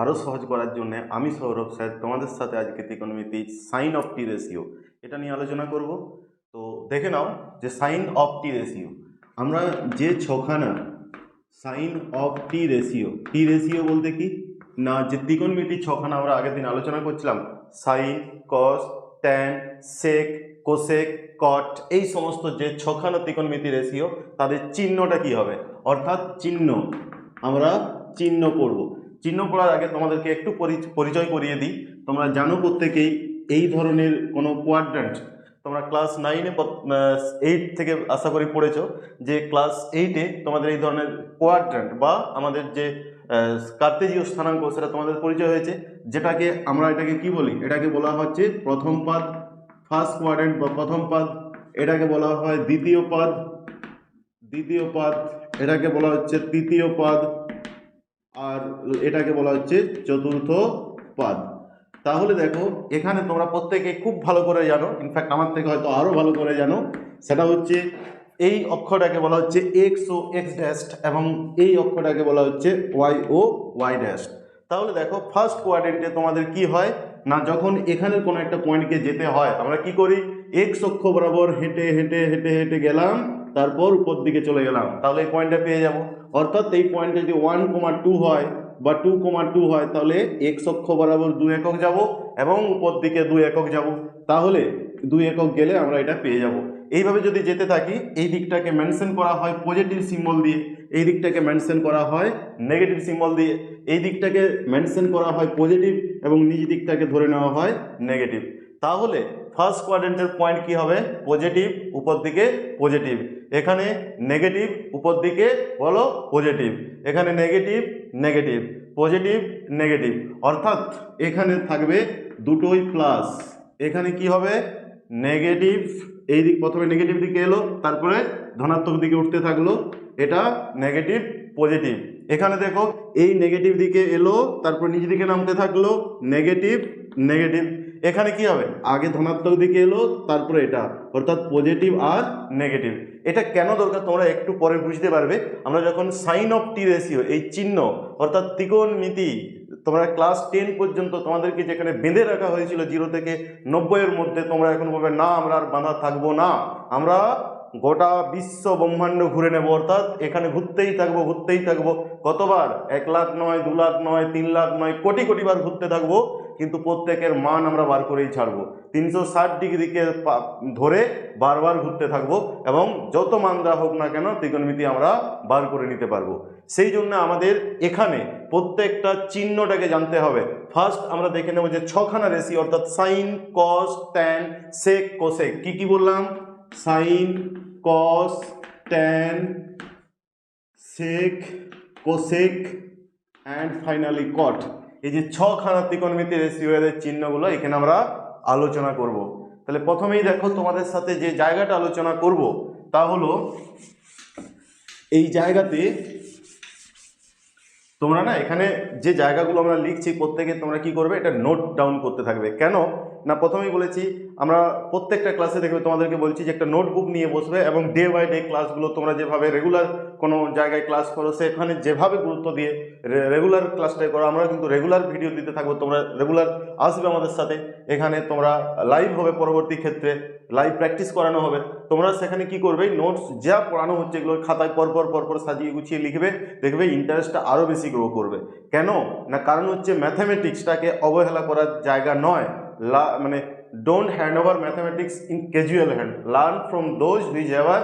আরও সহজ করার জন্য আমি সৌরভ স্যার তোমাদের সাথে আজকে ত্রিকোণমিতি সাইন অফ টি রেশিও এটা নিয়ে আলোচনা করব। তো দেখে নাও যে সাইন অফ টি রেশিও আমরা যে ছখানা sine of T ratio T ratio বলতে কি? না, যে ত্রিকোণমিতির ছখানা আমরা আগের দিন আলোচনা করছিলাম sine cos tan sec cosec cot এই সমস্ত যে ছখানা ত্রিকোণমিতি রেশিও তাদের চিহ্নটা কি হবে? অর্থাৎ চিহ্ন, আমরা চিহ্ন পড়ব চিহ্ন পড়ার আগে তোমাদেরকে একটু পরিচয় করিয়ে দিই। তোমরা জানো প্রত্যেকেই এই ধরনের কোনো কোয়াড্রেন্ট তোমরা ক্লাস নাইনে এইট থেকে আশা করি পড়েছ যে ক্লাস এইটে তোমাদের এই ধরনের কোয়াড্রেন্ট বা আমাদের যে কার্তেজীয় স্থানাঙ্ক সেটা তোমাদের পরিচয় হয়েছে, যেটাকে আমরা এটাকে কি বলি? এটাকে বলা হচ্ছে প্রথম পাদ ফার্স্ট কোয়াড্রেন্ট বা প্রথম পাদ। এটাকে বলা হয় দ্বিতীয় পাদ দ্বিতীয় পাদ। এটাকে বলা হচ্ছে তৃতীয় পাদ। আর এটাকে বলা হচ্ছে চতুর্থ পাদ। তাহলে দেখো, এখানে তোমরা প্রত্যেকে খুব ভালো করে জানো ইনফ্যাক্ট আমার থেকে হয়তো আরও ভালো করে জানো, সেটা হচ্ছে এই অক্ষরটাকে বলা হচ্ছে এক্স ও এক্স ড্যাস্ট এবং এই অক্ষরটাকে বলা হচ্ছে ওয়াই ও ওয়াই ড্যাস্ট তাহলে দেখো ফার্স্ট কোয়াড্রেন্টে তোমাদের কি হয়, না যখন এখানের কোনো একটা পয়েন্টকে যেতে হয়, আমরা কি করি? এক্স অক্ষ বরাবর হেঁটে হেঁটে হেঁটে হেঁটে গেলাম, তারপর উপর দিকে চলে গেলাম। তাহলে এই পয়েন্টটা পেয়ে যাব। অর্থাৎ এই পয়েন্টে যদি ওয়ান কমা টু হয় বা টু কমা টু হয়, তাহলে এক্স অক্ষ বরাবর দু একক যাব এবং উপর দিকে দু একক যাব। তাহলে দুই একক গেলে আমরা এটা পেয়ে যাব। এইভাবে যদি যেতে থাকি, এই দিকটাকে মেনশন করা হয় পজিটিভ সিম্বল দিয়ে। এই দিকটাকে মেনশন করা হয় নেগেটিভ সিম্বল দিয়ে। এই দিকটাকে মেনশন করা হয় পজিটিভ এবং নিজ দিকটাকে ধরে নেওয়া হয় নেগেটিভ তাহলে ফার্স্ট কোয়াড্রেন্টের পয়েন্ট কি হবে? পজিটিভ উপর দিকে পজিটিভ এখানে নেগেটিভ উপর দিকে বলো পজিটিভ এখানে নেগেটিভ নেগেটিভ পজিটিভ নেগেটিভ অর্থাৎ এখানে থাকবে দুটোই প্লাস এখানে কি হবে? নেগেটিভ এই দিক প্রথমে নেগেটিভ দিকে এলো, তারপরে ধনাত্মক দিকে উঠতে থাকল। এটা নেগেটিভ পজিটিভ এখানে দেখো, এই নেগেটিভ দিকে এলো, তারপর নিচ দিকে নামতে থাকল নেগেটিভ নেগেটিভ এখানে কি হবে? আগে ধনাত্মক দিকে এলো, তারপরে এটা, অর্থাৎ পজিটিভ আর নেগেটিভ এটা কেন দরকার? তোমরা একটু পরে বুঝতে পারবে। আমরা যখন সাইন অফ টি রেশিও এই চিহ্ন, অর্থাৎ ত্রিকোণমিতি, তোমরা ক্লাস টেন পর্যন্ত তোমাদেরকে যেখানে বেঁধে রাখা হয়েছিল জিরো থেকে নব্বইয়ের মধ্যে, তোমরা এখন বলবে, না, আমরা আর বাঁধা থাকব না। আমরা গোটা বিশ্ব ব্রহ্মাণ্ড ঘুরে নেব, অর্থাৎ এখানে ঘুরতেই থাকব ঘুরতেই থাকব। কতবার? এক লাখ নয়, দু লাখ নয়, তিন লাখ নয়, কোটি কোটি বার ঘুরতে থাকব। কিন্তু প্রত্যেকের মান আমরা বার করেই ছাড়ব। তিনশো ষাট ডিগ্রিকে ধরে বারবার ঘুরতে থাকব এবং যত মান দেওয়া হোক না কেন ত্রিকোণমিতি আমরা বার করে নিতে পারব। সেই জন্য আমাদের এখানে প্রত্যেকটা চিহ্নটাকে জানতে হবে। ফার্স্ট আমরা দেখে নেব যে ছখানা রেসি অর্থাৎ sine cos tan sec cosec কি কি বললাম? Sine cos tan sec cosec and finally cot এই যে ছখানা ত্রিকোণমিতি রেশিও এদের চিহ্নগুলো, এখানে আমরা আলোচনা করব। তাহলে প্রথমেই দেখো তোমাদের সাথে যে জায়গাটা আলোচনা করব, তা হলো এই জায়গাতে তোমরা না এখানে যে জায়গাগুলো আমরা লিখছি প্রত্যেকে তোমরা কি করবে? এটা নোট ডাউন করতে থাকবে। কেন? না, প্রথমেই বলেছি, আমরা প্রত্যেকটা ক্লাসে দেখবে তোমাদেরকে বলছি যে একটা নোটবুক নিয়ে বসবে এবং ডে বাই ডে ক্লাসগুলো তোমরা যেভাবে রেগুলার কোনো জায়গায় ক্লাস করো, সেখানে যেভাবে গুরুত্ব দিয়ে রেগুলার ক্লাসটাই করো, আমরা কিন্তু রেগুলার ভিডিও দিতে থাকব, তোমরা রেগুলার আসবে আমাদের সাথে। এখানে তোমরা লাইভ হবে পরবর্তী ক্ষেত্রে লাইভ প্র্যাকটিস করানো হবে। তোমরা সেখানে কি করবে নোটস যা পড়ানো হচ্ছে এগুলো খাতায় পরপর পরপর সাজিয়ে গুছিয়ে লিখবে, দেখবে ইন্টারেস্টটা আরও বেশি গ্রো করবে। কেন? না, কারণ হচ্ছে ম্যাথামেটিক্সটাকে অবহেলা করার জায়গা নয়। মানে don't hand over mathematics in casual hand learn from those whose have a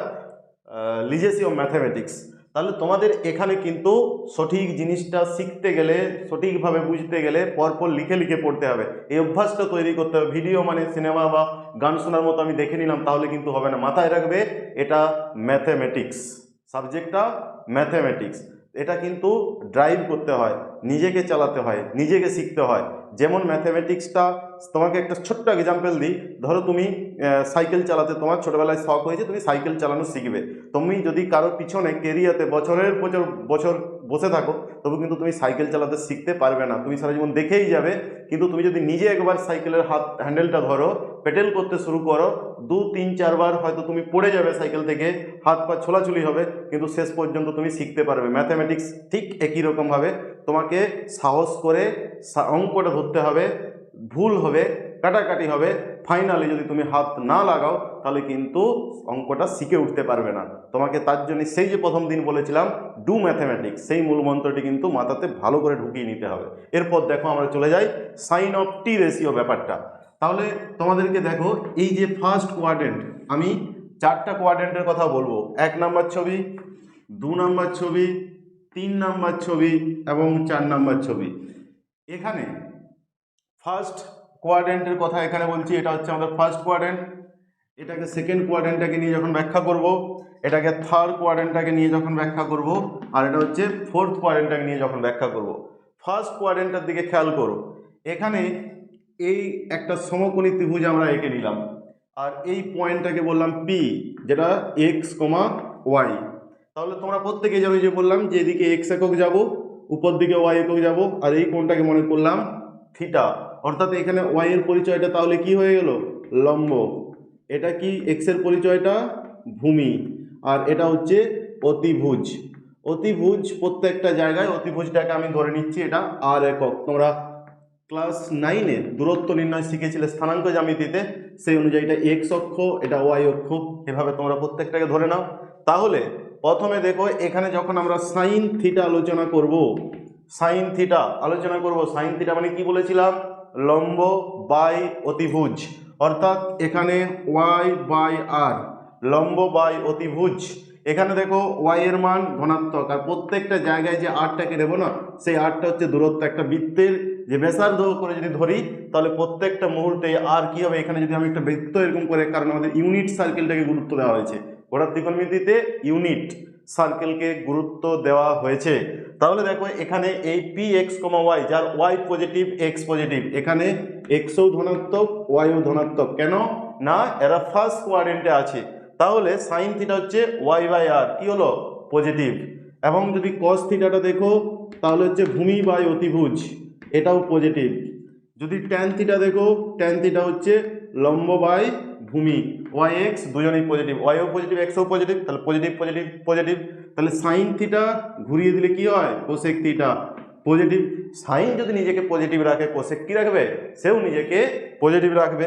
legacy of mathematics তাহলে তোমাদের এখানে কিন্তু সঠিক জিনিসটা শিখতে গেলে, সঠিকভাবে বুঝতে গেলে পরপর লিখে লিখে পড়তে হবে। এই অভ্যাসটা তৈরি করতে হবে। ভিডিও মানে সিনেমা বা গান শোনার মতো আমি দেখে নিলাম, তাহলে কিন্তু হবে না। মাথায় রাখবে, এটা ম্যাথামেটিক্স সাবজেক্টটা ম্যাথামেটিক্স এটা কিন্তু ড্রাইভ করতে হয়, নিজেকে চালাতে হয়, নিজেকে শিখতে হয়। যেমন ম্যাথামেটিক্সটা তোমাকে একটা ছোট্ট এক্সাম্পল দিই। ধরো তুমি সাইকেল চালাতে তোমার ছোটোবেলায় শখ হয়েছে, তুমি সাইকেল চালানো শিখবে। তুমি যদি কারোর পিছনে কেরিয়াতে বছরের বছর বছর বসে থাকো, তবু কিন্তু তুমি সাইকেল চালাতে শিখতে পারবে না। তুমি সারা জীবন দেখেই যাবে। কিন্তু তুমি যদি নিজে একবার সাইকেলের হাত হ্যান্ডেলটা ধরো পেটেল করতে শুরু করো, দু, তিন চারবার হয়তো তুমি পড়ে যাবে সাইকেল থেকে, হাত পা ছোলাছুলি হবে, কিন্তু শেষ পর্যন্ত তুমি শিখতে পারবে। ম্যাথামেটিক্স ঠিক একই রকমভাবে তোমাকে সাহস করে অঙ্কটা ধরতে হবে, ভুল হবে, কাটাকাটি হবে। ফাইনালি যদি তুমি হাত না লাগাও, তাহলে কিন্তু অঙ্কটা শিখে উঠতে পারবে না। তোমাকে তার জন্য সেই যে প্রথম দিন বলেছিলাম ডু ম্যাথামেটিক্স সেই মূল মন্ত্রটি কিন্তু মাথাতে ভালো করে ঢুকিয়ে নিতে হবে। এরপর দেখো আমরা চলে যাই সাইন অফ টি রেশিও ব্যাপারটা। তাহলে তোমাদেরকে দেখো, এই যে ফার্স্ট কোয়াড্রেন্ট আমি চারটা কোয়াড্রেন্টের কথা বলব। এক নাম্বার ছবি, দু নাম্বার ছবি, তিন নাম্বার ছবি এবং চার নাম্বার ছবি। এখানে ফার্স্ট কোয়াড্রেন্টের কথা এখানে বলছি, এটা হচ্ছে আমাদের ফার্স্ট কোয়াড্রেন্ট এটাকে সেকেন্ড কোয়াড্রেন্টটাকে নিয়ে যখন ব্যাখ্যা করব, এটাকে থার্ড কোয়াড্রেন্টটাকে নিয়ে যখন ব্যাখ্যা করব, আর এটা হচ্ছে ফোর্থ কোয়াড্রেন্টটাকে নিয়ে যখন ব্যাখ্যা করব। ফার্স্ট কোয়াড্রেন্টটার দিকে খেয়াল করো, এখানে এই একটা সমকোণী ত্রিভুজ আমরা এঁকে নিলাম। আর এই পয়েন্টটাকে বললাম পি যেটা এক্স কমা ওয়াই তাহলে তোমরা প্রত্যেকে জানো যে বললাম যে এদিকে এক্স একক যাব, উপর দিকে ওয়াই একক যাব, আর এই কোণটাকে মনে করলাম থিটা। অর্থাৎ এখানে ওয়াই এর পরিচয়টা তাহলে কি হয়ে গেল? লম্ব। এটা কি এক্সের পরিচয়টা? ভূমি। আর এটা হচ্ছে অতিভুজ। অতিভুজ প্রত্যেকটা জায়গায় অতিভুজটাকে আমি ধরে নিচ্ছি এটা আর একক। তোমরা ক্লাস নাইনে দূরত্ব নির্ণয় শিখেছিলে স্থানাঙ্ক জ্যামিতিতে, সেই অনুযায়ী এটা এক্স অক্ষ, এটা ওয়াই অক্ষ, এভাবে তোমরা প্রত্যেকটাকে ধরে নাও। তাহলে প্রথমে দেখো, এখানে যখন আমরা সাইন থিটা আলোচনা করব সাইন থিটা আলোচনা করব সাইন থিটা মানে কি বলেছিলাম? লম্ব বাই অতিভুজ। অর্থাৎ এখানে ওয়াই বাই আর লম্ব বাই অতিভুজ। এখানে দেখো ওয়াই এর মান ধনাত্মক, আর প্রত্যেকটা জায়গায় যে আটটাকে দেবো না, সেই আটটা হচ্ছে দূরত্ব, একটা বৃত্তের যে ব্যাসার্ধ করে যদি ধরি, তাহলে প্রত্যেকটা মুহূর্তে আর কি হবে? এখানে যদি আমি একটা বৃত্ত এরকম করে, কারণ আমাদের ইউনিট সার্কেলটাকে গুরুত্ব দেওয়া হয়েছে। গোড়ার ত্রিকোণমিতিতে ইউনিট সার্কেলকে গুরুত্ব দেওয়া হয়েছে। তাহলে দেখো, এখানে এই পি এক্স কমা ওয়াই যার ওয়াই পজিটিভ এক্স পজিটিভ এখানে এক্সও ধনাত্মক ওয়াইও ধনাত্মক। কেন? না, এরা ফার্স্ট কোয়ারেন্টে আছে। তাহলে সাইন থিটা হচ্ছে ওয়াই বাই আর কি হলো? পজিটিভ এবং যদি কস থিটাটা দেখো, তাহলে হচ্ছে ভূমি বাই অতিভুজ। এটাও পজিটিভ যদি ট্যান থিটা দেখো ট্যান থিটা হচ্ছে লম্ব বাই ভূমি। ওয়াই এক্স দুজনেই পজিটিভ ওয়াইও পজিটিভ এক্সও পজিটিভ তাহলে পজিটিভ পজিটিভ পজিটিভ তাহলে সাইন থিটা ঘুরিয়ে দিলে কি হয়? কোসেক থিটা পজিটিভ সাইন যদি নিজেকে পজিটিভ রাখে কোসেক কি রাখবে? সেও নিজেকে পজিটিভ রাখবে।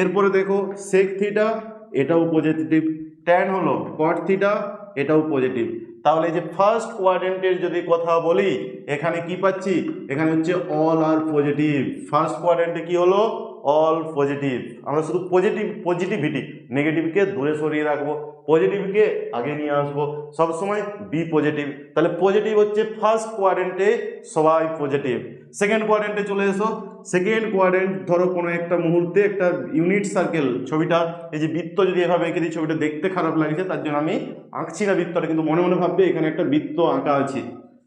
এরপরে দেখো সেক থিটা এটাও পজিটিভ ট্যান হলো কট থিটা এটাও পজিটিভ তাহলে যে ফার্স্ট কোয়াড্রেন্টের যদি কথা বলি, এখানে কি পাচ্ছি? এখানে হচ্ছে অল আর পজিটিভ ফার্স্ট কোয়াড্রেন্টে কি হলো? অল পজিটিভ আমরা শুধু পজিটিভ পজিটিভিটি নেগেটিভকে দূরে সরিয়ে রাখব পজিটিভকে আগে নিয়ে আসব। সবসময় বি পজিটিভ তাহলে পজিটিভ হচ্ছে ফার্স্ট কোয়ারেন্টে সবাই পজিটিভ সেকেন্ড কোয়ারেন্টে চলে এসো। সেকেন্ড কোয়ারেন্ট ধরো কোনো একটা মুহূর্তে একটা ইউনিট সার্কেল ছবিটা, এই যে বৃত্ত যদি এভাবে এঁকে দিই, ছবিটা দেখতে খারাপ লাগছে, তার জন্য আমি আঁকছি না বৃত্তটা, কিন্তু মনে মনে ভাববে এখানে একটা বৃত্ত আঁকা আছে।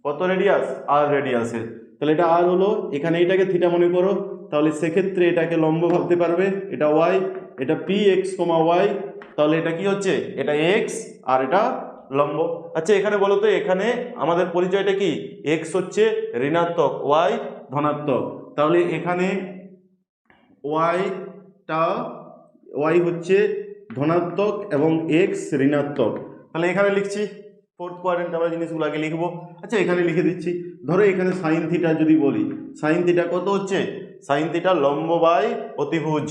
কত রেডিয়াস আর রেডিয়াসের তাহলে এটা আর হলো, এখানে এটাকে থিটা মনে করো, তাহলে সেক্ষেত্রে এটাকে লম্ব ভাবতে পারবে, এটা ওয়াই এটা পি এক্স কমা ওয়াই তাহলে এটা কি হচ্ছে? এটা এক্স আর এটা লম্ব। আচ্ছা এখানে বলো তো, এখানে আমাদের পরিচয়টা কি? এক্স হচ্ছে ঋণাত্মক ওয়াই ধনাত্মক। তাহলে এখানে ওয়াইটা ওয়াই হচ্ছে ধনাত্মক এবং এক্স ঋণাত্মক। তাহলে এখানে লিখছি। ফোর্থ কোয়ারেন্ট আমরা জিনিসগুলো আগে লিখব। আচ্ছা এখানে লিখে দিচ্ছি। ধরো এখানে সাইন থিটা যদি বলি সাইন থিটা কত হচ্ছে? সাইন থিটা লম্ব বাই অতিভুজ।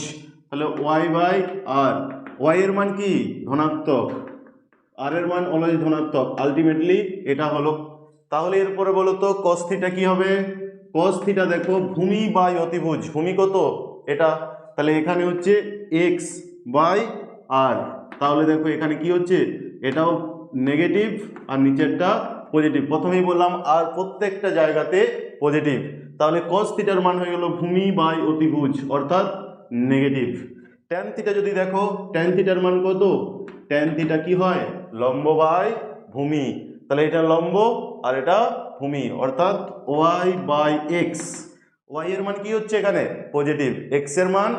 তাহলে ওয়াই বাই আর ওয়াই এর মান কি? ধনাত্মক। আর এর মান অলওয়েজ ধনাত্মক। আলটিমেটলি এটা হলো। তাহলে এরপরে বলো তো কস থিটা কি হবে? কস থিটা দেখো, ভূমি বাই অতিভুজ। ভূমি কত? এটা। তাহলে এখানে হচ্ছে এক্স বাই আর তাহলে দেখো, এখানে কি হচ্ছে? এটাও নেগেটিভ আর নিচেরটা পজিটিভ প্রথমেই বললাম আর প্রত্যেকটা জায়গাতে পজিটিভ তাহলে কস থিটার মান হয়ে গেল ভূমি বাই অতিভুজ, অর্থাৎ নেগেটিভ ট্যান থিটা যদি দেখো ট্যান থিটার মান কত? ট্যান থিটা কি হয়? লম্ব বাই ভূমি। তাহলে এটা লম্ব আর এটা ভূমি, অর্থাৎ ওয়াই বাই এক্স ওয়াই এর মান কি হচ্ছে এখানে? পজিটিভ এক্সের মান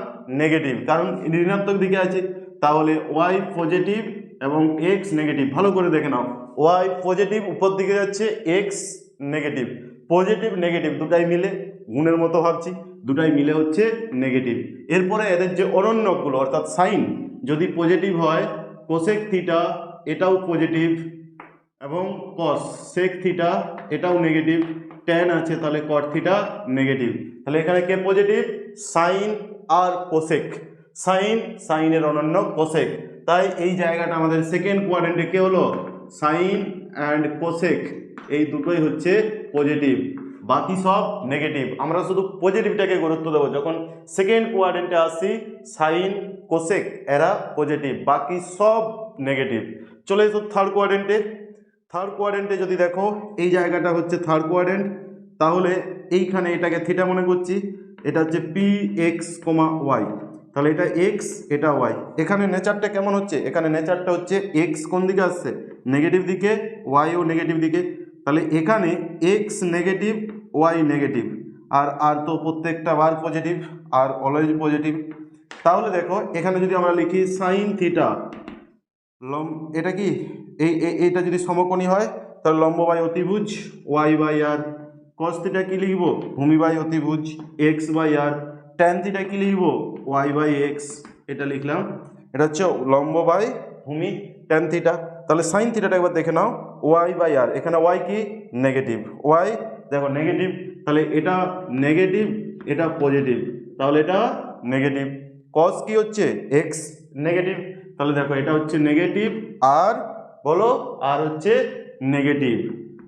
নেগেটিভ কারণ ঋণাত্মক দিকে আছে। তাহলে ওয়াই পজিটিভ এবং এক্স নেগেটিভ ভালো করে দেখে নাও। ওয়াই পজিটিভ উপর দিকে যাচ্ছে এক্স নেগেটিভ পজিটিভ নেগেটিভ দুটাই মিলে গুণের মতো ভাবছি। দুটাই মিলে হচ্ছে নেগেটিভ এরপরে এদের যে অনন্যকগুলো, অর্থাৎ সাইন, যদি পজিটিভ হয় কোসেক থিটা এটাও পজিটিভ এবং কস সেক থিটা এটাও নেগেটিভ ট্যান আছে, তাহলে কট থিটা নেগেটিভ তাহলে এখানে কে পজিটিভ সাইন আর কোসেক সাইন, সাইনের অনন্য কোসেক তাই এই জায়গাটা আমাদের সেকেন্ড কোয়াড্রেন্টে কে হলো? সাইন অ্যান্ড কোসেক এই দুটোই হচ্ছে পজিটিভ বাকি সব নেগেটিভ আমরা শুধু পজিটিভটাকে গুরুত্ব দেবো। যখন সেকেন্ড কোয়াড্রেন্টে আসি সাইন কোসেক এরা পজিটিভ বাকি সব নেগেটিভ চলে এসো থার্ড কোয়ারেন্টে থার্ড কোয়াড্রেন্টে যদি দেখো, এই জায়গাটা হচ্ছে থার্ড কোয়াড্রেন্ট তাহলে এইখানে এটাকে থিটা মনে করছি। এটা হচ্ছে পি এক্স কমা ওয়াই তাহলে এটা এক্স এটা ওয়াই এখানে নেচারটা কেমন হচ্ছে? এখানে নেচারটা হচ্ছে এক্স কোন দিকে আসছে? নেগেটিভ দিকে ওয়াইও নেগেটিভ দিকে। তাহলে এখানে এক্স নেগেটিভ ওয়াই নেগেটিভ আর আর তো প্রত্যেকটা বার পজিটিভ আর অলওয়েজ পজিটিভ তাহলে দেখো, এখানে যদি আমরা লিখি সাইন থিটা লম এটা কি? এই, এই- এইটা যদি সমকোণী হয়, তাহলে লম্ব বাই অতিভুজ y by r cos theta কি লিখব? ভূমি বাই অতিভুজ x by r tan theta কি লিখব? ওয়াই বাই এক্স এটা লিখলাম। এটা হচ্ছে লম্ব বাই ভূমি ট্যান থিটা তাহলে সাইন থিটাটা একবার দেখে নাও ওয়াই বাই আর এখানে ওয়াই কি? নেগেটিভ ওয়াই দেখো নেগেটিভ তাহলে এটা নেগেটিভ এটা পজিটিভ তাহলে এটা নেগেটিভ কস কি হচ্ছে? এক্স নেগেটিভ তাহলে দেখো এটা হচ্ছে নেগেটিভ আর বলো আর হচ্ছে নেগেটিভ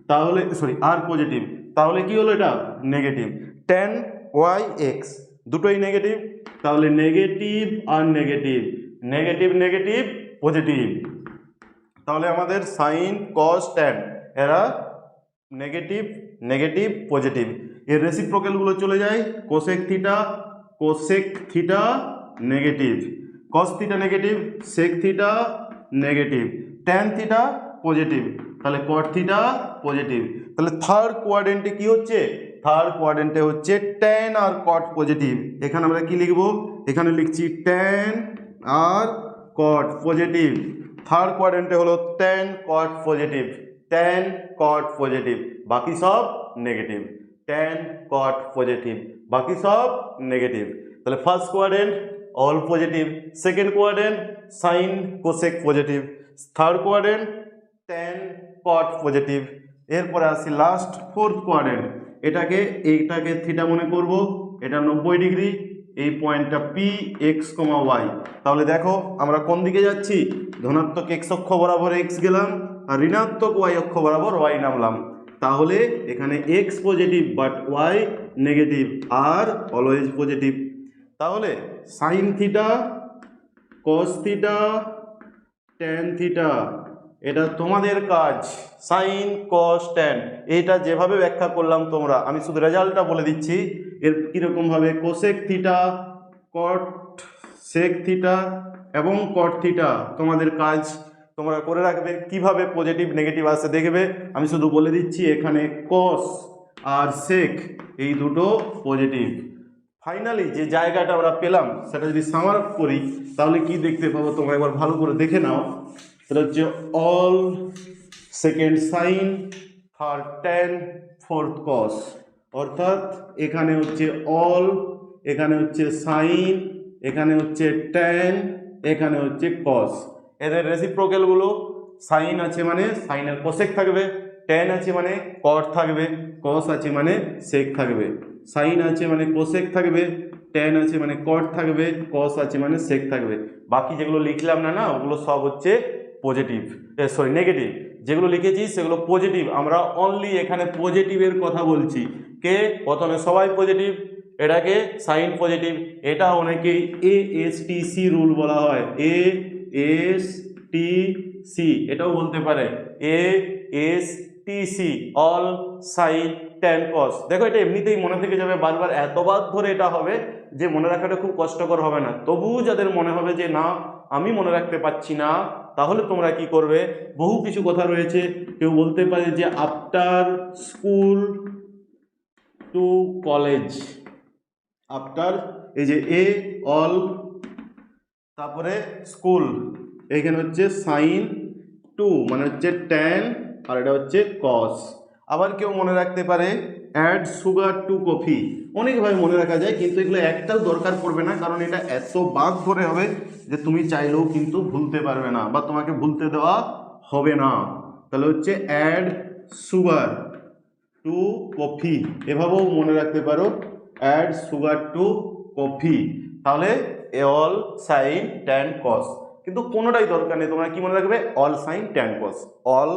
তাহলে সরি আর পজিটিভ তাহলে কি হলো এটা? নেগেটিভ টেন ওয়াই এক্স দুটোই নেগেটিভ তাহলে নেগেটিভ আর নেগেটিভ নেগেটিভ নেগেটিভ পজিটিভ তাহলে আমাদের সাইন কস ট্যান এরা নেগেটিভ নেগেটিভ পজিটিভ এর রেসিপ্রোকেলগুলো চলে যায় cosec theta cosec theta negative cos theta negative sec theta negative tan theta positive তাহলে কট থিটা পজিটিভ তাহলে থার্ড কোয়াড্রেন্টে কি হচ্ছে? থার্ড কোয়াড্রেন্টে হচ্ছে ট্যান আর কট পজিটিভ এখানে আমরা কি লিখব? এখানে লিখছি ট্যান আর কট পজিটিভ থার্ড কোয়াড্রেন্টে হলো tan cot positive tan cot positive বাকি সব নেগেটিভ ট্যান কট পজিটিভ বাকি সব নেগেটিভ তাহলে first quadrant all positive second quadrant sine cosec positive third quadrant tan cot positive এরপরে আসি লাস্ট ফোর্থ কোয়াড্রেন্ট এটাকে, এইটাকে থিটা মনে করব, এটা নব্বই ডিগ্রি, এই পয়েন্টটা পি এক্স কমা ওয়াই তাহলে দেখো, আমরা কোন দিকে যাচ্ছি? ধনাত্মক এক্স অক্ষ বরাবর এক্স গেলাম, আর ঋণাত্মক ওয়াই অক্ষ বরাবর ওয়াই নামলাম। তাহলে এখানে x positive but y negative r always positive তাহলে sine theta cos theta tan theta এটা তোমাদের কাজ সাইন কস ট্যান এটা যেভাবে ব্যাখ্যা করলাম তোমরা, আমি শুধু রেজাল্টটা বলে দিচ্ছি। এর কীরকমভাবে cosec theta cot sec theta এবং কট থিটা তোমাদের কাজ তোমরা করে রাখবে, কীভাবে পজিটিভ নেগেটিভ আসে দেখবে। আমি শুধু বলে দিচ্ছি এখানে কস আর সেক এই দুটো পজিটিভ ফাইনালি যে জায়গাটা আমরা পেলাম, সেটা যদি সামার করি, তাহলে কি দেখতে পাবো তোমরা? একবার ভালো করে দেখে নাও। সেটা হচ্ছে all second sine third tan fourth cos অর্থাৎ এখানে হচ্ছে অল এখানে হচ্ছে সাইন এখানে হচ্ছে টেন এখানে হচ্ছে কস এদের রেসিপ্রোকেলগুলো সাইন আছে মানে সাইনের কোসেক থাকবে টেন আছে মানে কট থাকবে কস আছে মানে সেক থাকবে। সাইন আছে মানে কোসেক থাকবে টেন আছে মানে কট থাকবে কস আছে মানে সেক থাকবে। বাকি যেগুলো লিখলাম না না, ওগুলো সব হচ্ছে পজিটিভ সরি নেগেটিভ যেগুলো লিখেছি সেগুলো পজিটিভ আমরা অনলি এখানে পজিটিভের কথা বলছি। কে? প্রথমে সবাই পজিটিভ এটাকে সাইন পজিটিভ এটা অনেকেই A S T C rule বলা হয়। এ এস টি সি এটাও বলতে পারে। A S T C all sine tan cos দেখো, এটা এমনিতেই মনে থেকে যাবে, বারবার এতবার ধরে এটা হবে যে মনে রাখাটা খুব কষ্টকর হবে না। তবুও যাদের মনে হবে যে না, আমি মনে রাখতে পারছি না তাহলে তোমরা কি করবে? বহু কিছু কথা রয়েছে। কেউ বলতে পারে যে after school to college. After এই যে এ, অল, তারপরে স্কুল। এখানে হচ্ছে সাইন টু মানে হচ্ছে ট্যান আর এটা হচ্ছে কস। আবার কেউ মনে রাখতে পারে অ্যাড সুগার টু কফি অনেকভাবে মনে রাখা যায়, কিন্তু এগুলো একটাও দরকার পড়বে না, কারণ এটা এত বাদ ধরে হবে যে তুমি চাইলেও কিন্তু ভুলতে পারবে না বা তোমাকে ভুলতে দেওয়া হবে না। তাহলে হচ্ছে অ্যাড সুগার টু কফি এভাবেও মনে রাখতে পারো অ্যাড সুগার টু কফি তাহলে অল সাইন ট্যান কস কিন্তু কোনোটাই দরকার নেই, তোমরা কি মনে রাখবে? All sine tan cos all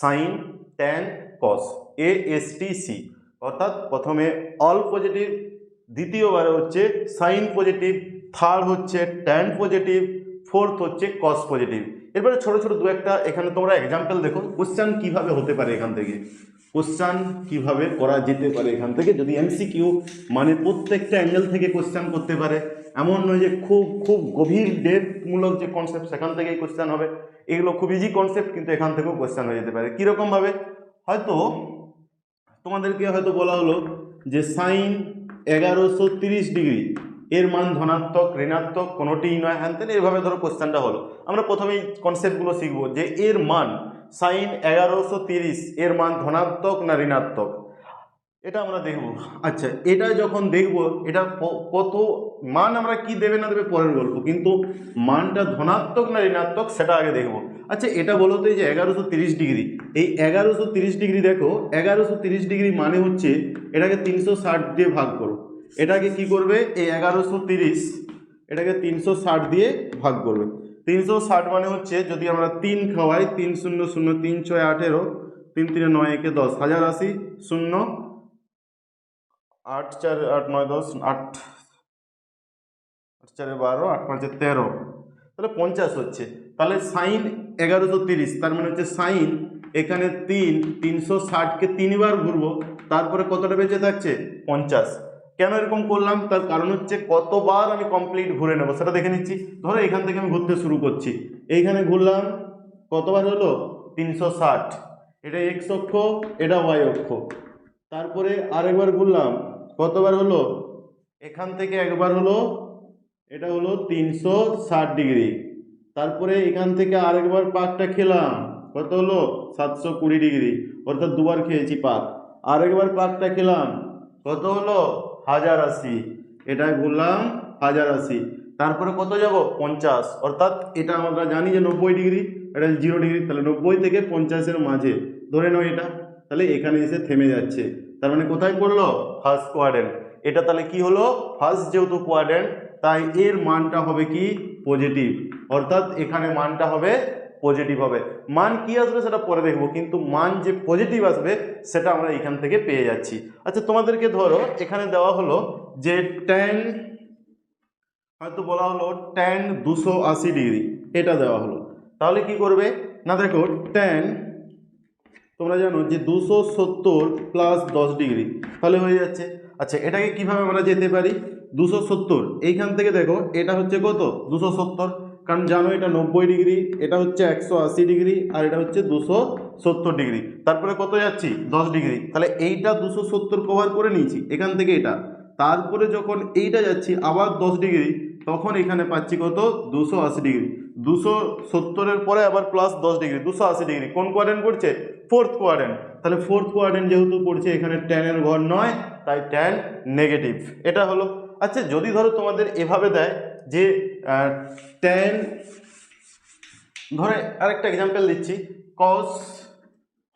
sine tan cos A S T C অর্থাৎ প্রথমে অল পজিটিভ দ্বিতীয়বারে হচ্ছে সাইন পজিটিভ থার্ড হচ্ছে ট্যান পজিটিভ ফোর্থ হচ্ছে কস পজিটিভ এরপরে ছোট ছোট দু একটা, এখানে তোমরা এক্সাম্পল দেখো কোশ্চান কীভাবে হতে পারে এখান থেকে? কোশ্চান কীভাবে করা যেতে পারে এখান থেকে? যদি এমসিকিউ মানে প্রত্যেকটা অ্যাঙ্গেল থেকে কোশ্চান করতে পারে, এমন নয় যে খুব খুব গভীর ডেপমূলক যে কনসেপ্ট সেখান থেকেই কোশ্চান হবে। এগুলো খুব ইজি কনসেপ্ট কিন্তু এখান থেকেও কোশ্চান হয়ে যেতে পারে। কীরকমভাবে? হয়তো তোমাদেরকে হয়তো বলা হলো যে সাইন এগারোশো তিরিশ ডিগ্রি, এর মান ধনাত্মক, ঋণাত্মক, কোনোটিই নয়। হ্যান তেন এভাবে ধরো কোশ্চেনটা হলো। আমরা প্রথমেই কনসেপ্টগুলো শিখব যে এর মান সাইন এগারোশো তিরিশ, এর মান ধনাত্মক না ঋণাত্মক? এটা আমরা দেখব। আচ্ছা এটা যখন দেখব, এটা কত মান আমরা কি দেবে না দেবে পরের গল্প। কিন্তু মানটা ধনাত্মক না ঋণাত্মক, সেটা আগে দেখব। আচ্ছা এটা বলো তো এই যে এগারোশো তিরিশ ডিগ্রি। এই এগারোশো তিরিশ ডিগ্রি দেখো, এগারোশো তিরিশ ডিগ্রি মানে হচ্ছে এটাকে তিনশো ষাট দিয়ে ভাগ করো। এটাকে কি করবে? এই এগারোশো তিরিশ এটাকে তিনশো ষাট দিয়ে ভাগ করবে। তিনশো ষাট মানে হচ্ছে যদি আমরা তিন খাওয়াই, তিন শূন্য শূন্য তিন ছয় আঠেরো, তিন তিনে নয় একে দশ, হাজার আশি, শূন্য আট চার আট, নয়, দশ, আট। আট চারে বারো, আট পাঁচে তেরো। তাহলে পঞ্চাশ হচ্ছে। তাহলে সাইন এগারোশো তিরিশ, তার মানে হচ্ছে সাইন এখানে তিন, তিনশো ষাটকে তিনবার ঘুরবো, তারপরে কতটা বেঁচে থাকছে? পঞ্চাশ। কেন এরকম করলাম? তার কারণ হচ্ছে কতবার আমি কমপ্লিট ঘুরে নেব, সেটা দেখে নিচ্ছি। ধরো এখান থেকে আমি ঘুরতে শুরু করছি। এইখানে ঘুরলাম, কতবার হলো? তিনশো ষাট। এটা এক্স অক্ষ, এটা ওয়াই অক্ষ। তারপরে আরেকবার ঘুরলাম কতবার হলো? এখান থেকে একবার হলো, এটা হলো তিনশো ষাট ডিগ্রি। তারপরে এখান থেকে আরেকবার পাকটা খেলাম, কত হলো? সাতশো কুড়ি ডিগ্রি, অর্থাৎ দুবার খেয়েছি পাক। আরেকবার পাকটা খেলাম, কত হলো? হাজার আশি। এটা ঘুরলাম, হাজার আশি। তারপরে কত যাব? পঞ্চাশ। অর্থাৎ এটা আমরা জানি যে নব্বই ডিগ্রি, এটা জিরো ডিগ্রি, তাহলে নব্বই থেকে পঞ্চাশের মাঝে। ধরে নাও এটা, তাহলে এখানে এসে থেমে যাচ্ছে। তার মানে কোথায় পড়ল? ফার্স্ট কোয়াড্রেন্ট এটা তাহলে কি হলো? ফার্স্ট যেহেতু কোয়াড্রেন্ট তাই এর মানটা হবে কি? পজিটিভ অর্থাৎ এখানে মানটা হবে পজিটিভ হবে। মান কি আসবে সেটা পরে দেখব, কিন্তু মান যে পজিটিভ আসবে, সেটা আমরা এখান থেকে পেয়ে যাচ্ছি। আচ্ছা তোমাদেরকে ধরো, এখানে দেওয়া হলো যে টেন হয়তো বলা হলো টেন দুশো ডিগ্রি। এটা দেওয়া হলো। তাহলে কি করবে? না দেখো টেন তোমরা জানো যে দুশো সত্তর প্লাস দশ ডিগ্রি তাহলে হয়ে যাচ্ছে। আচ্ছা এটাকে কীভাবে আমরা যেতে পারি? দুশো সত্তর, এইখান থেকে দেখো, এটা হচ্ছে কত? দুশো সত্তর। কারণ জানো এটা নব্বই ডিগ্রি এটা হচ্ছে একশো আশি ডিগ্রি আর এটা হচ্ছে দুশো সত্তর ডিগ্রি তারপরে কত যাচ্ছি? দশ ডিগ্রি তাহলে এইটা দুশো সত্তর কভার করে নিয়েছি, এখান থেকে এটা। তারপরে যখন এইটা যাচ্ছি, আবার দশ ডিগ্রি তখন এখানে পাচ্ছি কত? দুশো আশি ডিগ্রি দুশো সত্তরের পরে আবার প্লাস দশ ডিগ্রি দুশো আশি ডিগ্রি কোন কোয়ারেন্ট করছে ফোর্থ কোয়ারেন্ট তাহলে ফোর্থ কোয়ারেন্ট যেহেতু পড়ছে, এখানে ট্যানের ঘর নয়, তাই ট্যান নেগেটিভ এটা হলো আচ্ছা যদি ধরো তোমাদের এভাবে দেয় যে ট্যান ধরে আরেকটা এক্সাম্পল দিচ্ছি কস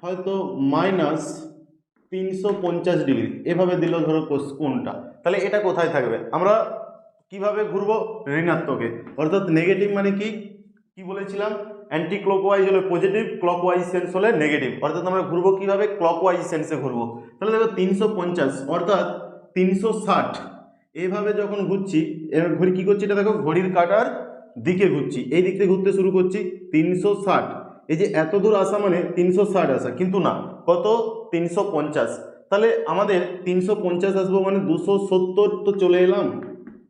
হয়তো মাইনাস তিনশো পঞ্চাশ ডিগ্রি এভাবে দিল ধরো কোস- কোনটা। তাহলে এটা কোথায় থাকবে? আমরা কীভাবে ঘুরবো? ঋণাত্মকে। অর্থাৎ নেগেটিভ মানে কি? কি বলেছিলাম? অ্যান্টি ক্লকওয়াইজ হলে পজিটিভ ক্লকওয়াইজ সেন্স হলে নেগেটিভ অর্থাৎ আমরা ঘুরবো কীভাবে? ক্লকওয়াইজ সেন্সে ঘুরবো। তাহলে দেখো তিনশো পঞ্চাশ, অর্থাৎ তিনশো ষাট। যখন ঘুরছি, এবার ঘড়ি কী করছি এটা দেখো, ঘড়ির কাটার দিকে ঘুরছি। এই দিক থেকে ঘুরতে শুরু করছি, তিনশো ষাট। এই যে এত দূর আসা মানে তিনশো ষাট আসা, কিন্তু না, কত? তিনশো পঞ্চাশ। তাহলে আমাদের তিনশো পঞ্চাশ আসব মানে দুশো সত্তর তো চলে এলাম।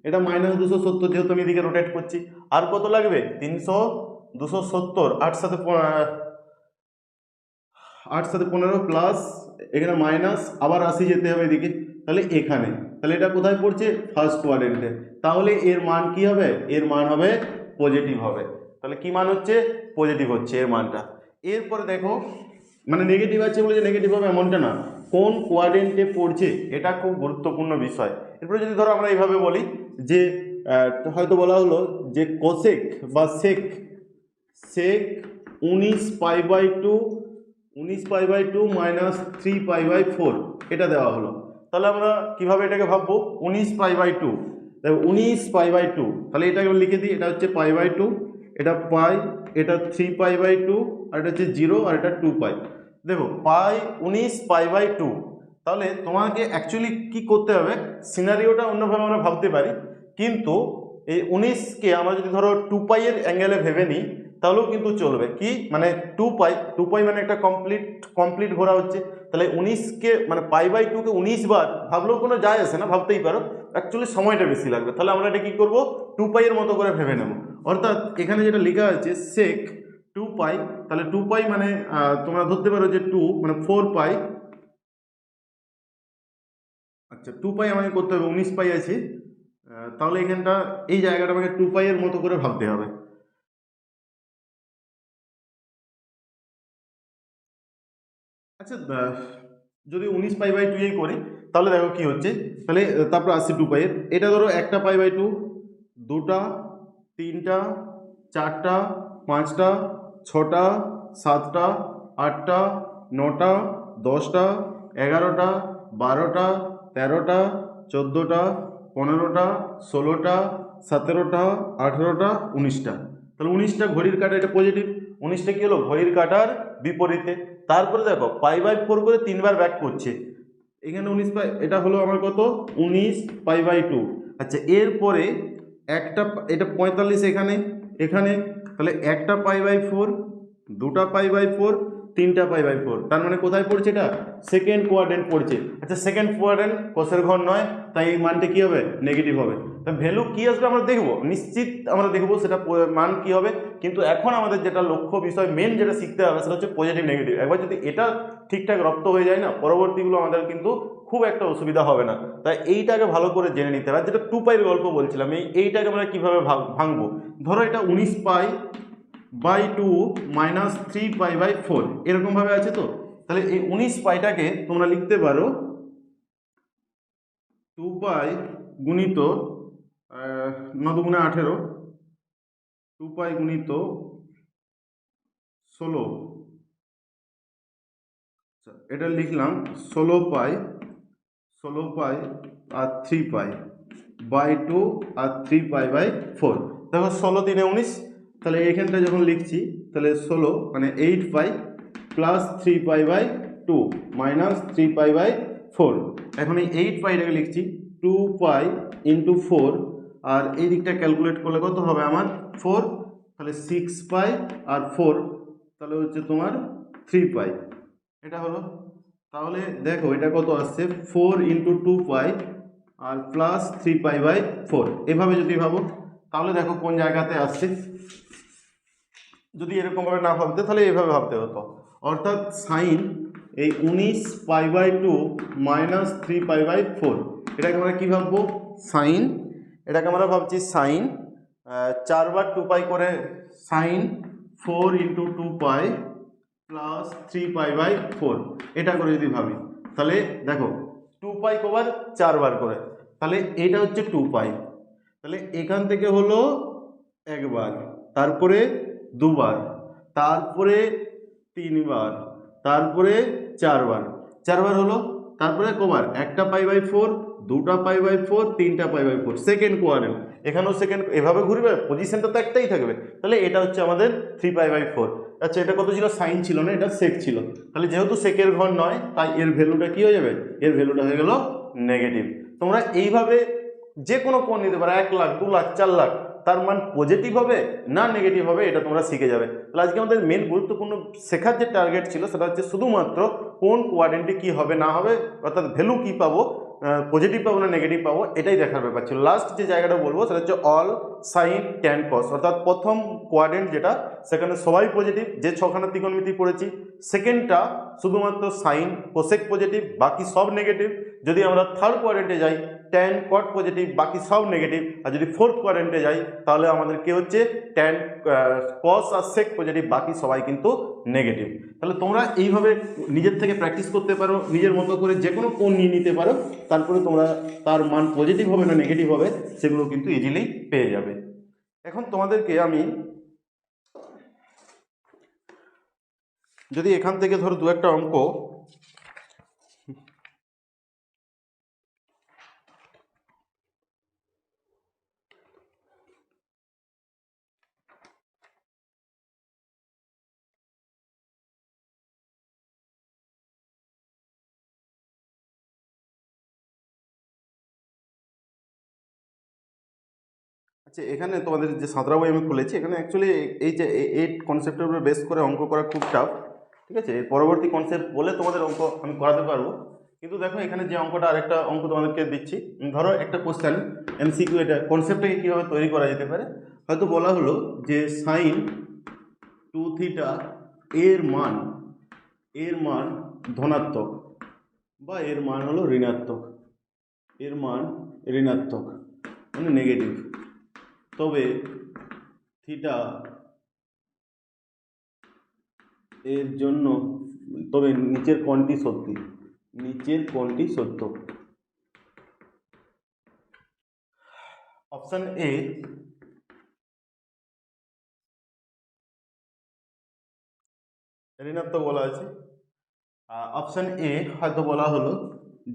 এটা মাইনাস দুশো সত্তর যেহেতু আমি এদিকে রোটেট করছি। আর কত লাগবে? তিনশো দুশো সত্তর, আট সাথে আট সাথে পনেরো প্লাস এখানে মাইনাস আবার আশি যেতে হবে এদিকে। তাহলে এখানে। তাহলে এটা কোথায় পড়ছে? ফার্স্ট কোয়াড্রেন্টে তাহলে এর মান কি হবে? এর মান হবে পজিটিভ হবে। তাহলে কি মান হচ্ছে? পজিটিভ হচ্ছে এর মানটা। এরপরে দেখো মানে নেগেটিভ আছে বলে যে নেগেটিভ হবে এমনটা না। কোন কোয়াড্রেন্টে পড়ছে? এটা খুব গুরুত্বপূর্ণ বিষয়। এরপরে যদি ধরো আমরা এইভাবে বলি যে হয়তো বলা হলো যে কোসেক বা সেক সেক উনিশ পাই বাই টু, উনিশ pi by two minus three pi by four, এটা দেওয়া হলো। তাহলে আমরা কীভাবে এটাকে ভাববো? উনিশ পাই বাই টু। দেখো, উনিশ পাই বাই টু, তাহলে এটাকে লিখে দিই, এটা হচ্ছে পাই বাই টু, এটা পাই, এটা থ্রি পাই বাই টু, আর এটা হচ্ছে জিরো, আর এটা টু পাই। দেখো, পাই, উনিশ পাই বাই টু, তাহলে তোমাকে অ্যাকচুয়ালি কি করতে হবে? সিনারিওটা অন্যভাবে আমরা ভাবতে পারি। কিন্তু এই উনিশকে আমরা যদি ধরো টু পাইয়ের অ্যাঙ্গেলে ভেবে নিই তাহলেও কিন্তু চলবে। কি? মানে টু পাই টু পাই মানে একটা কমপ্লিট কমপ্লিট ঘোরা হচ্ছে। তাহলে উনিশকে মানে পাই বাই টুকে উনিশ বার ভাবলেও কোনো যায় আসে না, ভাবতেই পারো। অ্যাকচুয়ালি সময়টা বেশি লাগবে। তাহলে আমরা এটা কী করব? টু পাইয়ের মতো করে ভেবে নেব। অর্থাৎ এখানে যেটা লেখা আছে সেক টু পাই তাহলে টু পাই মানে তোমরা ধরতে পারো যে টু মানে ফোর পাই আচ্ছা টু পাই আমাকে করতে হবে, উনিশ পাই আছে। তাহলে এখানটা, এই জায়গাটা আমাকে টু পাইয়ের মতো করে ভাবতে হবে। আচ্ছা যদি উনিশ পাই বাই টুই করি, তাহলে দেখো কি হচ্ছে। তাহলে তারপর আসছে টু পাইয়ের এটা ধরো একটা পাই বাই টু দুটা, তিনটা, চারটা, পাঁচটা, ছটা, সাতটা, আটটা, নটা, দশটা, এগারোটা, বারোটা, তেরোটা, চোদ্দোটা, পনেরোটা, ষোলোটা, সতেরোটা, আঠেরোটা, উনিশটা। তাহলে উনিশটা ঘড়ির কাটা, এটা পজিটিভ উনিশটা কী হলো? ঘড়ির কাটার বিপরীতে। তারপরে দেখো, পাই বাই ফোর করে তিনবার ব্যাক করছে। এখানে উনিশ পাই, এটা হলো আমার কত? উনিশ পাই বাই টু। আচ্ছা এরপরে একটা, এটা পঁয়তাল্লিশ এখানে এখানে, তাহলে একটা পাই বাই ফোর, দুটা পাই বাই ফোর, তিনটা পাই বাই ফোর। তার মানে কোথায় পড়ছে এটা? সেকেন্ড কোয়াড্রেন্ট পড়ছে। আচ্ছা সেকেন্ড কোয়াড্রেন্ট কোষের ঘর নয়, তাই এই মানটা কী হবে? নেগেটিভ হবে। তা ভ্যালু কী আসবে আমরা দেখব, নিশ্চিত আমরা দেখব সেটা মান কী হবে। কিন্তু এখন আমাদের যেটা লক্ষ্য বিষয় মেন যেটা শিখতে হবে সেটা হচ্ছে পজিটিভ নেগেটিভ একবার যদি এটা ঠিকঠাক রপ্ত হয়ে যায় না, পরবর্তীগুলো আমাদের কিন্তু খুব একটা অসুবিধা হবে না। তাই এইটাকে ভালো করে জেনে নিতে হবে। যেটা টু পাইয়ের গল্প বলছিলাম, এই, এইটাকে আমরা কীভাবে ভাঙবো? ধরো এটা উনিশ pi by two minus three pi by four, এরকমভাবে আছে তো? তাহলে এই উনিশ পাইটাকে তোমরা লিখতে পারো। টু পাই গুণিত আহ, ন দুগুণে আঠেরো টু পাই গুণিত ষোলো। আচ্ছা, এটা লিখলাম ষোলো পাই ষোলো পাই আর থ্রি পাই বাই টু আর থ্রি পাই বাই ফোর। দেখো ষোলো তিনে উনিশ তাহলে এইখানটা যখন লিখছি তাহলে ষোলো মানে eight pi plus three pi by two minus three pi by four. এখন এই এইট পাইটাকে লিখছি টু পাই ইন্টু ফোর আর এই দিকটা ক্যালকুলেট করলে কত হবে আমার? ফোর তাহলে সিক্স পাই আর ফোর তাহলে হচ্ছে তোমার থ্রি পাই এটা হলো, তাহলে দেখো এটা কত আসছে? Four into two pi R plus three pi by four এভাবে যদি ভাবো, তাহলে দেখো কোন জায়গাতে আসছে। যদি এরকমভাবে না ভাবতে, তাহলে এভাবে ভাবতে হতো। অর্থাৎ সাইন এই উনিশ pi by two minus three pi by four এটাকে আমরা কী ভাববো? সাইন এটাকে আমরা ভাবছি সাইন চারবার টু পাই করে sine four into two pi plus three pi by four এটা করে যদি ভাবি, তাহলে দেখো টু পাই কবার চারবার করে। তাহলে এটা হচ্ছে টু পাই তাহলে এখান থেকে হলো একবার, তারপরে দুবার, তারপরে তিনবার, তারপরে চারবার। চারবার হলো তারপরে কবার একটা পাই বাই ফোর, দুটা পাই বাই ফোর, তিনটা pi by four second quadrant এখানেও সেকেন্ড এভাবে ঘুরবে পজিশনটা তো একটাই থাকবে। তাহলে এটা হচ্ছে আমাদের থ্রি পাই বাই ফোর আচ্ছা এটা কত ছিল? সাইন ছিল না, এটা সেক ছিল। তাহলে যেহেতু সেকের ঘর নয়, তাই এর ভ্যালুটা কি হয়ে যাবে? এর ভ্যালুটা হয়ে গেল নেগেটিভ তোমরা এইভাবে যে কোনো কোণ নিতে পারো, এক লাখ, দু লাখ, চার লাখ। তার মান পজিটিভ হবে না নেগেটিভ হবে, এটা তোমরা শিখে যাবে। তাহলে আজকে আমাদের মেন গুরুত্বপূর্ণ শেখার যে টার্গেট ছিল, সেটা হচ্ছে শুধুমাত্র কোন কোয়াড্রেন্টে কী হবে, না হবে, অর্থাৎ ভ্যালু কী পাবো পজিটিভ পাবো না নেগেটিভ পাবো, এটাই দেখার ব্যাপার ছিল। লাস্ট যে জায়গাটা বলব, সেটা হচ্ছে অল সাইন ট্যান কস অর্থাৎ প্রথম কোয়াড্রেন্ট যেটা, সেখানে সবাই পজিটিভ যে ছখানা ত্রিকোণমিতি পড়েছি, সেকেন্ডটা শুধুমাত্র সাইন কোসেক পজিটিভ বাকি সব নেগেটিভ যদি আমরা থার্ড কোয়ারেন্টে যাই ট্যান কট পজিটিভ বাকি সব নেগেটিভ আর যদি ফোর্থ কোয়ারেন্টে যাই, তাহলে আমাদের কি হচ্ছে? ট্যান কস আর সেক পজিটিভ বাকি সবাই কিন্তু নেগেটিভ তাহলে তোমরা এইভাবে নিজের থেকে প্র্যাকটিস করতে পারো, নিজের মতো করে যে কোনো কোণ নিয়ে নিতে পারো, তারপরে তোমরা তার মান পজিটিভ হবে না নেগেটিভ হবে, সেগুলো কিন্তু ইজিলি পেয়ে যাবে। এখন তোমাদেরকে আমি যদি এখান থেকে ধরো দু একটা অঙ্ক আচ্ছা এখানে তোমাদের যে সাঁতরা বই আমি খুলেছি, এখানে অ্যাকচুয়ালি এই যে এই কনসেপ্টের উপরে বেস করে অঙ্ক করা খুব টাফ ঠিক আছে? এর পরবর্তী কনসেপ্ট বলে তোমাদের অঙ্ক আমি করাতে পারব। কিন্তু দেখো, এখানে যে অঙ্কটা আরেকটা অঙ্ক তোমাদেরকে দিচ্ছি। ধরো একটা কোশ্চেন এমসিকিউ এটা কনসেপ্টটাকে কীভাবে তৈরি করা যেতে পারে? হয়তো বলা হলো যে সাইন টু থিটা এর মান এর মান ধনাত্মক বা এর মান হলো ঋণাত্মক। এর মান ঋণাত্মক মানে নেগেটিভ তবে থিটা এর জন্য, তবে নিচের কোণটি সত্যি? নিচের কোণটি সত্য? অপশন এ ঋণাত্মক বলা আছে অপশন এ হয়তো বলা হলো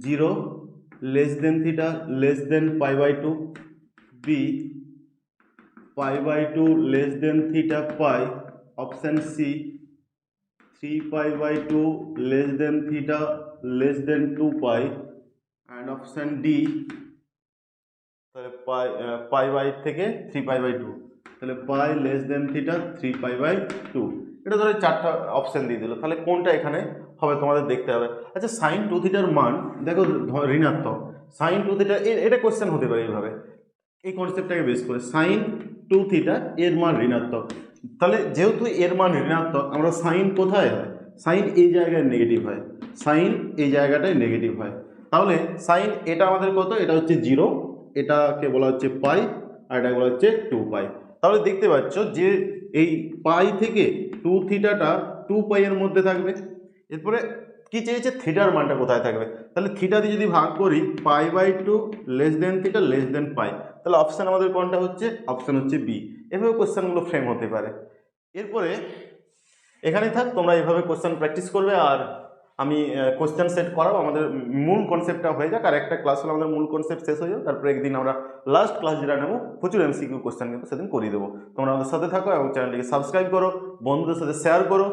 zero less than theta less than pi by two B pi by two less than theta pi option C. Three pi by two less than theta, less than two pi. And option D, তাহলে pi pi by থেকে three pi by two. তাহলে pi less than theta, three pi by two. এটা ধরো চারটা option দিয়ে দিল। তাহলে কোনটা এখানে হবে তোমাদের দেখতে হবে। আচ্ছা সাইন টু থিটার মান, দেখো ঋণাত্মক। সাইন টু থিটা এটা কোশ্চেন হতে পারে এইভাবে। এই কনসেপ্টটাকে বেস করে। সাইন টু থিটা এর মান ঋণাত্মক। তাহলে যেহেতু এর মান ঋণাত্মক, আমরা সাইন কোথায় হয়? সাইন এই জায়গায় নেগেটিভ হয়। সাইন এই জায়গাটায় নেগেটিভ হয়। তাহলে সাইন এটা আমাদের কত? এটা হচ্ছে জিরো এটাকে বলা হচ্ছে পাই আর এটাকে বলা হচ্ছে টু পাই তাহলে দেখতে পাচ্ছ যে এই পাই থেকে টু থিটাটা টু পাইয়ের মধ্যে থাকবে। এরপরে কি চেয়েছে? থিটার মানটা কোথায় থাকবে? তাহলে থিটা দিয়ে যদি ভাগ করি pi by two less than theta less than pi তাহলে অপশান আমাদের কোনটা হচ্ছে? অপশান হচ্ছে বি এভাবে কোশ্চেনগুলো ফ্রেম হতে পারে। এরপরে, এখানেই থাক, তোমরা এভাবে কোশ্চেন প্র্যাকটিস করবে, আর আমি কোশ্চেন সেট করাবো আমাদের মূল কনসেপ্টটা হয়ে যাক, আর একটা ক্লাস হলে আমাদের মূল কনসেপ্ট শেষ হয়ে যাবে, তারপরে একদিন আমরা লাস্ট ক্লাস যেটা নেব, প্রচুর এমসিকিউ কোশ্চেন কিন্তু সেদিন করিয়ে দেবো। তোমরা আমাদের সাথে থাকো এবং চ্যানেলটিকে সাবস্ক্রাইব করো, বন্ধুদের সাথে শেয়ার করো